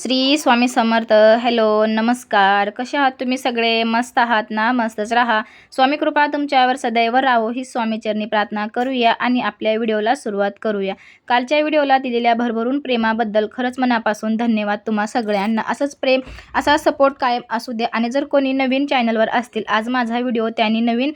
Shri Swami Samarth. Hello नमस्कार. कसे आहात तुम्ही सगळे? मस्त आहात ना? मस्तच राहा. स्वामी कृपा तुमच्यावर सदैव राहो. ही स्वामीचरणी प्रार्थना करूया आणि आपल्या व्हिडिओला सुरुवात करूया. कालच्या व्हिडिओला दिलेल्या भरभरून प्रेमाबद्दल खरंच मनापासून धन्यवाद तुम्हा सगळ्यांना. असंच प्रेम असा सपोर्ट कायम असू द्या. आणि जर कोणी नवीन चॅनलवर असतील आज माझा व्हिडिओ त्यांनी नवीन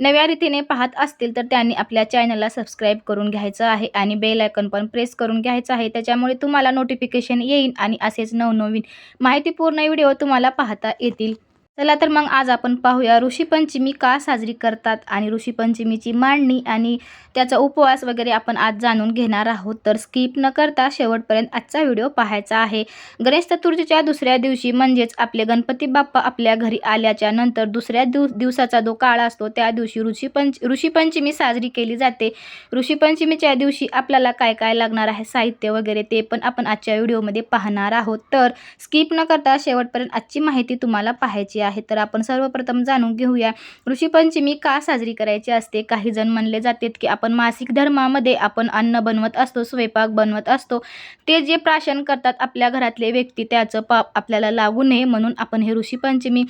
नव्या रीतीने पाहत असतील तर त्यांनी आपल्या चॅनलला सबस्क्राईब करून घ्यायचं आहे आणि बेल आयकन पण प्रेस करून घ्यायचं आहे. त्याच्यामुळे तुम्हाला नोटिफिकेशन येईल आणि असेच नवनवीन माहितीपूर्ण व्हिडिओ तुम्हाला पाहता येतील. चला तर मग आज आपण पाहूया ऋषीपंचमी का साजरी करतात आणि ऋषीपंचमीची मांडणी आणि त्याचा उपवास वगैरे आपण आज जाणून घेणार आहोत. तर स्किप न करता शेवटपर्यंत आजचा व्हिडिओ पाहायचा आहे. गणेश चतुर्थीच्या दुसऱ्या दिवशी म्हणजेच आपले गणपती बाप्पा आपल्या घरी आल्याच्यानंतर दुसऱ्या दिव दिवसाचा जो काळ असतो त्या दिवशी ऋषीपंच ऋषीपंचमी साजरी केली जाते. ऋषीपंचमीच्या दिवशी आपल्याला काय काय लागणार आहे साहित्य वगैरे ते पण आपण आजच्या व्हिडिओमध्ये पाहणार आहोत. तर स्किप न करता शेवटपर्यंत आजची माहिती तुम्हाला पाहायची आहे तर आपण सर्वप्रथम जाणून घेऊया. ऋषीपंचमी का साजरी करायची असते? काही जण म्हणले जातात की आपण मासिक धर्मामध्ये आपण अन्न बनवत असतो स्वयंपाक बनवत असतो. ते जे प्राशन करतात आपल्या घरातले व्यक्ती त्याचं पाप आपल्याला लागू नये म्हणून आपण हे ऋषीपंचमी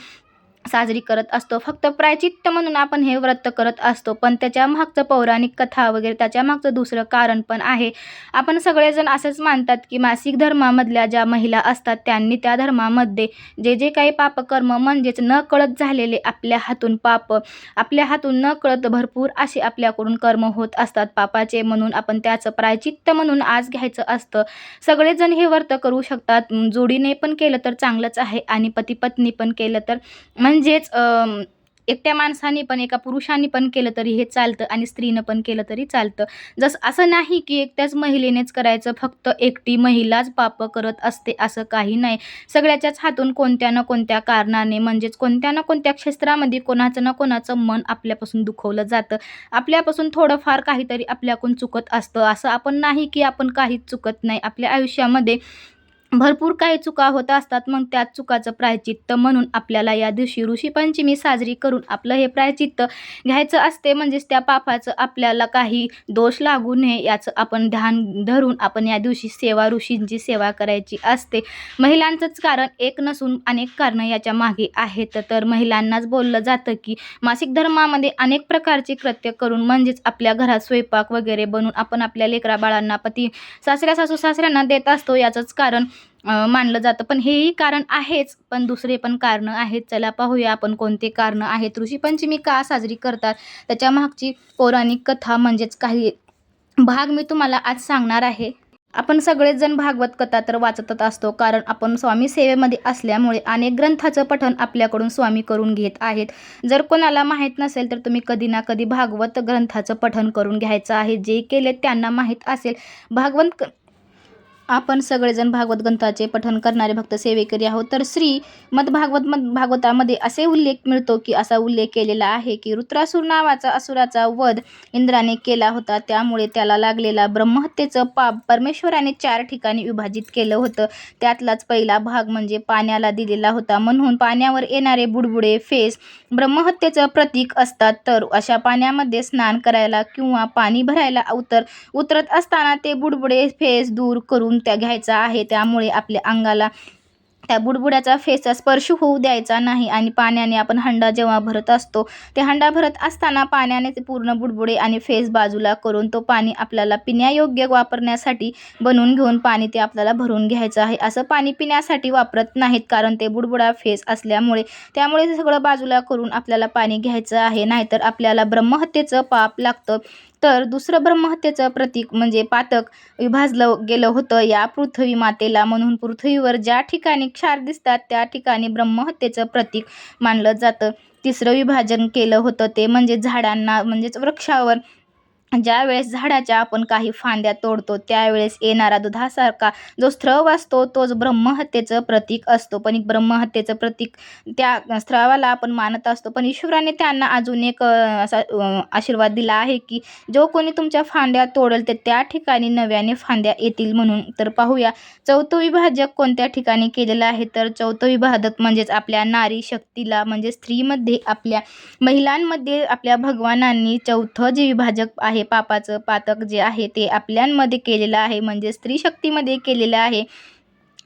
साजरी करत असतो. फक्त प्रायचित्त म्हणून आपण हे व्रत करत असतो. पण त्याच्या मागचं पौराणिक कथा वगैरे त्याच्या मागचं दुसरं कारण पण आहे. आपण सगळेजण असंच मानतात की मासिक धर्मामधल्या ज्या महिला असतात त्यांनी त्या धर्मामध्ये जे जे काही पापकर्म म्हणजेच न कळत झालेले आपल्या हातून पाप आपल्या हातून न कळत भरपूर असे आपल्याकडून कर्म होत असतात. पापाचे म्हणून आपण त्याचं प्रायचित्त म्हणून आज घ्यायचं असतं. सगळेजण हे व्रत करू शकतात. जोडीने पण केलं तर चांगलंच आहे आणि पती पत्नी पण केलं तर म्हणजेच एकट्या माणसाने पण एका पुरुषाने पण केलं तरी हे चालतं आणि स्त्रीनं पण केलं तरी चालतं. जसं असं नाही की एकट्याच महिलेनेच करायचं फक्त एकटी महिलाच पाप करत असते असं काही नाही. सगळ्याच्याच हातून कोणत्या ना कोणत्या कारणाने म्हणजेच कोणत्या ना कोणत्या क्षेत्रामध्ये कोणाचं ना कोणाचं मन आपल्यापासून दुखवलं जातं. आपल्यापासून थोडंफार काहीतरी आपल्याकडून चुकत असतं. असं आपण नाही की आपण काहीच चुकत नाही. आपल्या आयुष्यामध्ये भरपूर काही चुका होत असतात मग त्या चुकाचं प्रायचित्त म्हणून आपल्याला या दिवशी ऋषीपंचमी साजरी करून आपलं हे प्रायचित्त घ्यायचं असते. म्हणजेच त्या पापाचं आपल्याला काही दोष लागू नये याचं आपण ध्यान धरून आपण या दिवशी सेवा ऋषींची सेवा करायची असते. महिलांचंच कारण एक नसून अनेक कारणं याच्या मागे आहेत. तर महिलांनाच बोललं जातं की मासिक धर्मामध्ये अनेक प्रकारचे कृत्य करून म्हणजेच आपल्या घरात स्वयंपाक वगैरे बनवून आपण आपल्या लेकरा बाळांना पती सासऱ्या सासू सासऱ्यांना देत असतो. याचंच कारण मानलं जातं. पण हेही कारण आहेच. पण दुसरे पण कारणं आहेत. चला पाहूया आपण कोणते कारणं आहेत. ऋषीपंचमी का साजरी करतात? त्याच्या मागची पौराणिक कथा म्हणजेच काही भाग मी तुम्हाला आज सांगणार आहे. आपण सगळेच जण भागवत कथा तर वाचतच असतो. कारण आपण स्वामी सेवेमध्ये असल्यामुळे अनेक ग्रंथाचं पठण आपल्याकडून स्वामी करून घेत आहेत. जर कोणाला माहीत नसेल तर तुम्ही कधी ना कधी भागवत ग्रंथाचं पठण करून घ्यायचं आहे. जे केले त्यांना माहीत असेल. भागवत आपण सगळेजण भागवत ग्रंथाचे पठण करणारे भक्त सेवेकरी आहोत. तर श्री मदभागवत मद भागवतामध्ये असे उल्लेख मिळतो की असा उल्लेख केलेला आहे की रुद्रासूर नावाचा असुराचा वध इंद्राने केला होता. त्यामुळे त्याला लागलेला ब्रह्महत्येचं पाप परमेश्वराने चार ठिकाणी विभाजित केलं होतं. त्यातलाच पहिला भाग म्हणजे पाण्याला दिलेला होता. म्हणून पाण्यावर येणारे बुडबुडे फेस ब्रह्महत्येचं प्रतीक असतात. तर अशा पाण्यामध्ये स्नान करायला किंवा पाणी भरायला उतर उतरत असताना ते बुडबुडे फेस दूर करून त्या घ्यायचा आहे. त्यामुळे आपल्या अंगाला त्या बुडबुड्याचा फेसचा स्पर्श होऊ द्यायचा नाही आणि पाण्याने आपण हंडा जेव्हा भरत असतो ते हंडा भरत असताना पाण्याने ते पूर्ण बुडबुडे आणि फेस बाजूला करून तो पाणी आपल्याला पिण्यायोग्य वापरण्यासाठी बनवून घेऊन पाणी ते आपल्याला भरून घ्यायचं आहे. असं पाणी पिण्यासाठी वापरत नाहीत कारण ते बुडबुडा फेस असल्यामुळे त्यामुळे ते सगळं बाजूला करून आपल्याला पाणी घ्यायचं आहे. नाहीतर आपल्याला ब्रह्महत्येचं पाप लागतं. तर दुसरं ब्रह्महत्येचं प्रतीक म्हणजे पातक विभाजलं गेलं होतं. या पृथ्वी मातेला म्हणून पृथ्वीवर ज्या ठिकाणी क्षार दिसतात त्या ठिकाणी ब्रह्महत्येचं प्रतीक मानलं जातं. तिसरं विभाजन केलं होतं ते म्हणजे झाडांना म्हणजेच वृक्षावर ज्या वेळेस झाडाच्या आपण काही फांद्या तोडतो त्यावेळेस येणारा दुधासारखा जो स्त्रव असतो तोच ब्रह्महत्येचं प्रतीक असतो. पण एक ब्रह्महत्येचं प्रतीक त्या स्त्रवाला आपण मानत असतो. पण ईश्वराने त्यांना अजून एक असा आशीर्वाद दिला आहे की जो कोणी तुमच्या फांद्या तोडेल ते त्या ठिकाणी नव्याने फांद्या येतील म्हणून. तर पाहूया चौथं विभाजक कोणत्या ठिकाणी केलेलं आहे? तर चौथं विभाजक म्हणजेच आपल्या नारी शक्तीला म्हणजे स्त्रीमध्ये आपल्या महिलांमध्ये आपल्या भगवानांनी चौथं जे विभाजक आहे आहे. पापाचं पातक जे आहे ते आपल्यांमध्ये केलेलं आहे. म्हणजे स्त्री शक्तीमध्ये केलेलं आहे.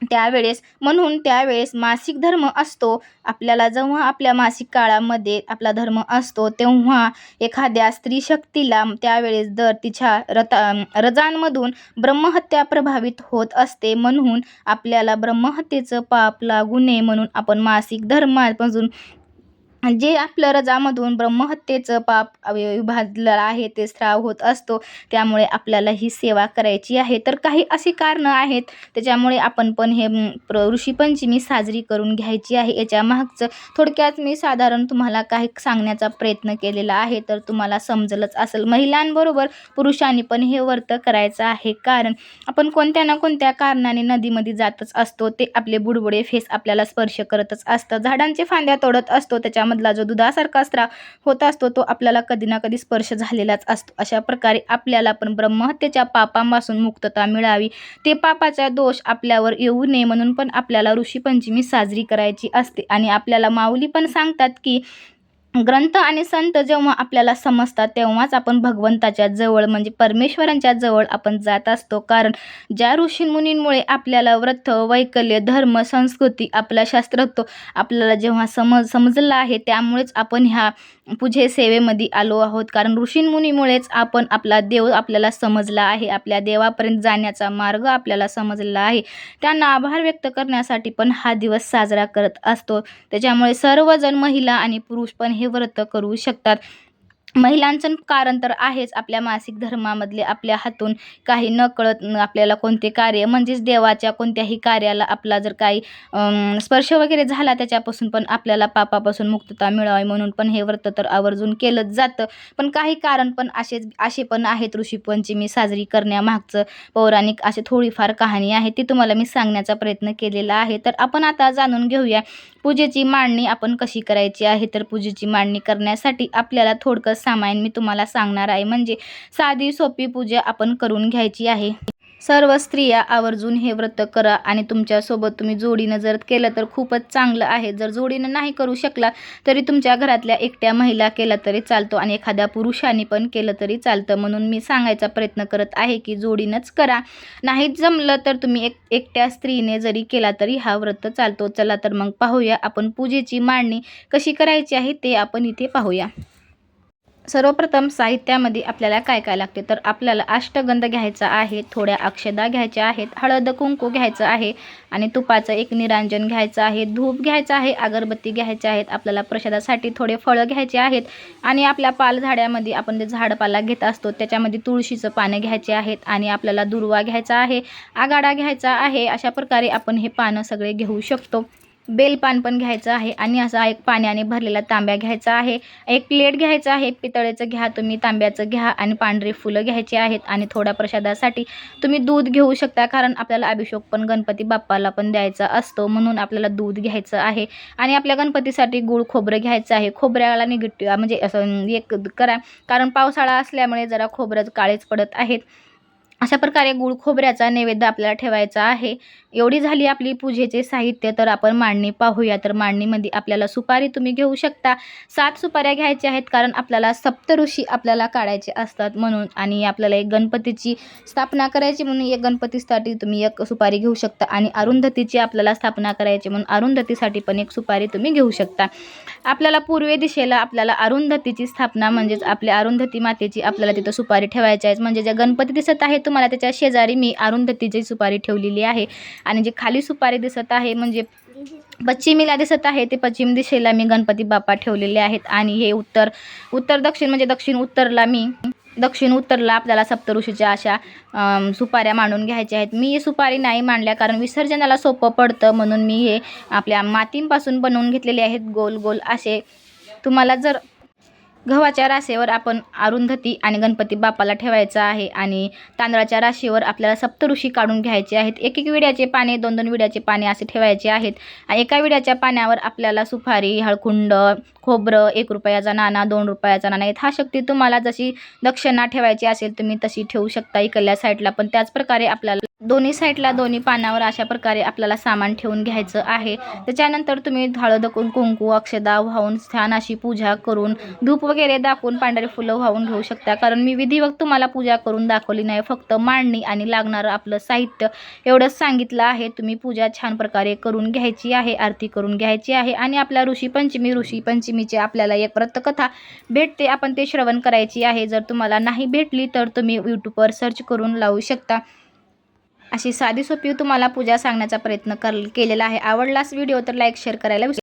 त्यावेळेस म्हणून त्यावेळेस मासिक धर्म असतो. आपल्याला जेव्हा आपल्या मासिक काळामध्ये आपला धर्म असतो तेव्हा एखाद्या स्त्री शक्तीला त्यावेळेस जर तिच्या रता रजांमधून ब्रह्महत्या प्रभावित होत असते. म्हणून आपल्याला ब्रह्महत्येचं पाप लागू नये म्हणून आपण मासिक धर्मापासून जे आपलं रजामधून ब्रह्महत्येचं पाप विभाजलं आहे ते स्राव होत असतो त्यामुळे आपल्याला ही सेवा करायची आहे. तर काही अशी कारणं आहेत त्याच्यामुळे आपण पण हे प्र ऋषीपंचमी साजरी करून घ्यायची आहे. याच्या मागचं थोडक्यात मी साधारण तुम्हाला काही सांगण्याचा प्रयत्न केलेला आहे तर तुम्हाला समजलंच असेल. महिलांबरोबर पुरुषांनी पण हे व्रत करायचं आहे. कारण आपण कोणत्या ना कोणत्या कारणाने नदीमध्ये जातच असतो ते आपले बुडबुडे फेस आपल्याला स्पर्श करतच असतं. झाडांचे फांद्या तोडत असतो मधला जो दुधासारखा स्त्राव होत असतो तो आपल्याला कधी ना कधी स्पर्श झालेलाच असतो. अशा प्रकारे आपल्याला पण ब्रह्महत्येच्या पापांपासून मुक्तता मिळावी. ते पापाचा दोष आपल्यावर येऊ नये म्हणून पण आपल्याला ऋषीपंचमी साजरी करायची असते. आणि आपल्याला माऊली पण सांगतात की ग्रंथ आणि संत जेव्हा आपल्याला समजतात तेव्हाच आपण भगवंताच्या जवळ म्हणजे परमेश्वरांच्या जवळ आपण जात असतो. कारण ज्या ऋषीमुनींमुळे आपल्याला व्रत वैकल्य धर्म संस्कृती आपला शास्त्रत्व आपल्याला जेव्हा समज समजलं आहे त्यामुळेच आपण ह्या पूजे सेवेमध्ये आलो आहोत. कारण ऋषींमुनीमुळेच आपण आपला देव आपल्याला समजला आहे आपल्या देवापर्यंत जाण्याचा मार्ग आपल्याला समजला आहे. त्यांना आभार व्यक्त करण्यासाठी पण हा दिवस साजरा करत असतो. त्याच्यामुळे सर्वजण महिला आणि पुरुष पण हे व्रत करू शकतात. महिलांचं कारण तर आहेच आपल्या मासिक धर्मामधले आपल्या हातून काही न कळत आपल्याला कोणते कार्य म्हणजेच देवाच्या कोणत्याही कार्याला आपला जर काही स्पर्श वगैरे झाला त्याच्यापासून पण आपल्याला पापापासून मुक्तता मिळावी म्हणून पण हे व्रत तर आवर्जून केलंच जातं. पण काही कारण पण असेच असे पण आहेत ऋषीपंचमी साजरी करण्यामागचं पौराणिक असे थोडीफार कहाणी आहे ती तुम्हाला मी सांगण्याचा प्रयत्न केलेला आहे. तर आपण आता जाणून घेऊया पूजेची मांडणी आपण कशी करायची आहे? तर पूजेची मांडणी करण्यासाठी आपल्याला थोडकं सामायन मी तुम्हाला सांगणार आहे. म्हणजे साधी सोपी पूजा आपण करून घ्यायची आहे. सर्व स्त्रिया आवर्जून हे व्रत करा आणि तुमच्यासोबत तुम्ही जोडीनं जर केलं तर खूपच चांगलं आहे. जर जोडीनं नाही करू शकला तरी तुमच्या घरातल्या एकट्या महिला केला तरी चालतो आणि एखाद्या पुरुषाने पण केलं तरी चालतं. म्हणून मी सांगायचा प्रयत्न करत आहे की जोडीनंच करा. नाही जमलं तर तुम्ही एक एकट्या स्त्रीने जरी केला तरी हा व्रत चालतो. चला तर मग पाहूया आपण पूजेची मांडणी कशी करायची आहे ते आपण इथे पाहूया. सर्वप्रथम साहित्यामध्ये आपल्याला काय काय लागते? तर आपल्याला अष्टगंध घ्यायचा आहे थोड्या अक्षदा घ्यायच्या आहेत हळद कुंकू घ्यायचं आहे आणि तुपाचं एक निरांजन घ्यायचं आहे धूप घ्यायचं आहे अगरबत्ती घ्यायच्या आहेत आपल्याला प्रसादासाठी थोडे फळं घ्यायचे आहेत आणि आपल्या पालझाड्यामध्ये आपण जे झाडपाला घेत असतो त्याच्यामध्ये तुळशीचं पानं घ्यायचे आहेत आणि आपल्याला दुर्वा घ्यायचा आहे आगाडा घ्यायचा आहे अशा प्रकारे आपण हे पानं सगळे घेऊ शकतो. बेलपान पण घ्यायचं आहे आणि असा एक पाण्याने भरलेला तांब्या घ्यायचा आहे. एक प्लेट घ्यायचं आहे. पितळेचं घ्या तुम्ही तांब्याचं घ्या आणि पांढरी फुलं घ्यायची आहेत आणि थोड्या प्रसादासाठी तुम्ही दूध घेऊ शकता कारण आपल्याला अभिषेक पण गणपती बाप्पाला पण द्यायचा असतो म्हणून आपल्याला दूध घ्यायचं आहे. आणि आपल्या गणपतीसाठी गुळ खोबरं घ्यायचं आहे. खोबऱ्याला निगेटिव्ह म्हणजे असं एक करा कारण पावसाळा असल्यामुळे जरा खोबरं काळेच पडत आहेत. अशा प्रकारे गुळ खोबऱ्याचा नैवेद्य आपल्याला ठेवायचा आहे. एवढी झाली आपली पूजेचे साहित्य तर आपण मांडणी पाहूया. तर मांडणीमध्ये आपल्याला सुपारी तुम्ही घेऊ शकता. सात सुपाऱ्या घ्यायच्या आहेत कारण आपल्याला सप्तऋषी आपल्याला काढायचे असतात म्हणून आणि आपल्याला एक गणपतीची स्थापना करायची म्हणून एक गणपतीसाठी तुम्ही एक सुपारी घेऊ शकता आणि अरुंधतीची आपल्याला स्थापना करायची म्हणून अरुंधतीसाठी पण एक सुपारी तुम्ही घेऊ शकता. आपल्याला पूर्वे दिशेला आपल्याला अरुंधतीची स्थापना म्हणजेच आपल्या अरुंधती मातेची आपल्याला तिथं सुपारी ठेवायची आहे म्हणजे ज्या गणपती दिसत आहे मला त्याच्या शेजारी मी अरुंधतीची सुपारी ठेवलेली आहे. आणि जे खाली सुपारी दिसत आहे म्हणजे पश्चिमेला दिसत आहे ते पश्चिम दिशेला मी गणपती बाप्पा ठेवलेले आहेत. आणि हे उत्तर उत्तर दक्षिण म्हणजे दक्षिण उत्तरला मी दक्षिण उत्तरला आपल्याला सप्तऋषीच्या अशा सुपाऱ्या मांडून घ्यायच्या आहेत. मी सुपारी नाही मांडल्या कारण विसर्जनाला सोपं पडतं म्हणून मी हे आपल्या मातींपासून बनवून घेतलेले आहेत. गोल गोल असे. तुम्हाला जर गव्हाच्या राशेवर आपण अरुंधती आणि गणपती बाप्पाला ठेवायचा आहे आणि तांदळाच्या राशीवर आपल्याला सप्तऋषी काढून घ्यायचे आहेत. एक एक विड्याचे पाने दोन दोन विड्याचे पाने असे ठेवायचे आहेत. आणि एका विड्याच्या पाण्यावर आपल्याला सुपारी हळकुंड खोबरं एक रुपयाचा नाणा दोन रुपयाचा नाणा यथाशक्ती तुम्हाला जशी दक्षिणा ठेवायची असेल तुम्ही तशी ठेवू शकता इकडल्या साईडला. पण त्याच प्रकारे आपल्याला दोन्ही साईडला दोन्ही पानावर अशा प्रकारे आपल्याला सामान ठेवून घ्यायचं आहे. त्याच्यानंतर तुम्ही हळद कुंकू अक्षदा वाहून छान अशी पूजा करून धूप वगैरे दाखवून पांढरी फुलं वाहून घेऊ शकता. कारण मी विधिवत तुम्हाला पूजा करून दाखवली नाही फक्त मांडणी आणि लागणारं आपलं साहित्य एवढंच सांगितलं आहे. तुम्ही पूजा छान प्रकारे करून घ्यायची आहे आरती करून घ्यायची आहे आणि आपल्या ऋषी पंचमी ऋषी पंचमीचे आपल्याला एक व्रतकथा भेटते. आपण ते श्रवण करायची आहे. जर तुम्हाला नाही भेटली तर तुम्ही यूट्यूबवर सर्च करून लावू शकता. अशी साधी सोपी तुम्हाला पूजा सांगण्याचा प्रयत्न कर केलेला आहे. आवडलाच व्हिडिओ तर लाईक शेअर करायला विसरू